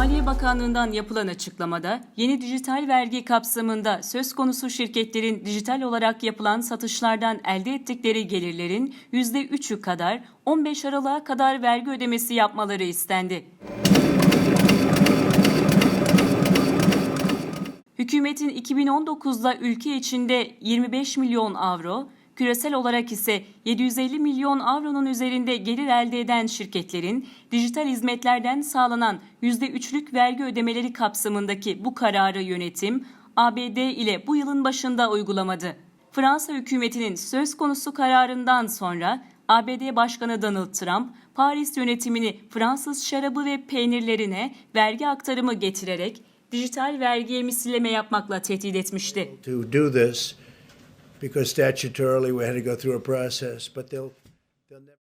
Maliye Bakanlığı'ndan yapılan açıklamada yeni dijital vergi kapsamında söz konusu şirketlerin dijital olarak yapılan satışlardan elde ettikleri gelirlerin %3'ü kadar 15 Aralık'a kadar vergi ödemesi yapmaları istendi. Hükümetin 2019'da ülke içinde 25 milyon avro, küresel olarak ise 750 milyon avronun üzerinde gelir elde eden şirketlerin dijital hizmetlerden sağlanan %3'lük vergi ödemeleri kapsamındaki bu kararı yönetim ABD ile bu yılın başında uygulamadı. Fransa hükümetinin söz konusu kararından sonra ABD Başkanı Donald Trump, Paris yönetimini Fransız şarabı ve peynirlerine vergi aktarımı getirerek dijital vergiye misilleme yapmakla tehdit etmişti. Because statutorily we had to go through a process, but they'll, they'll never.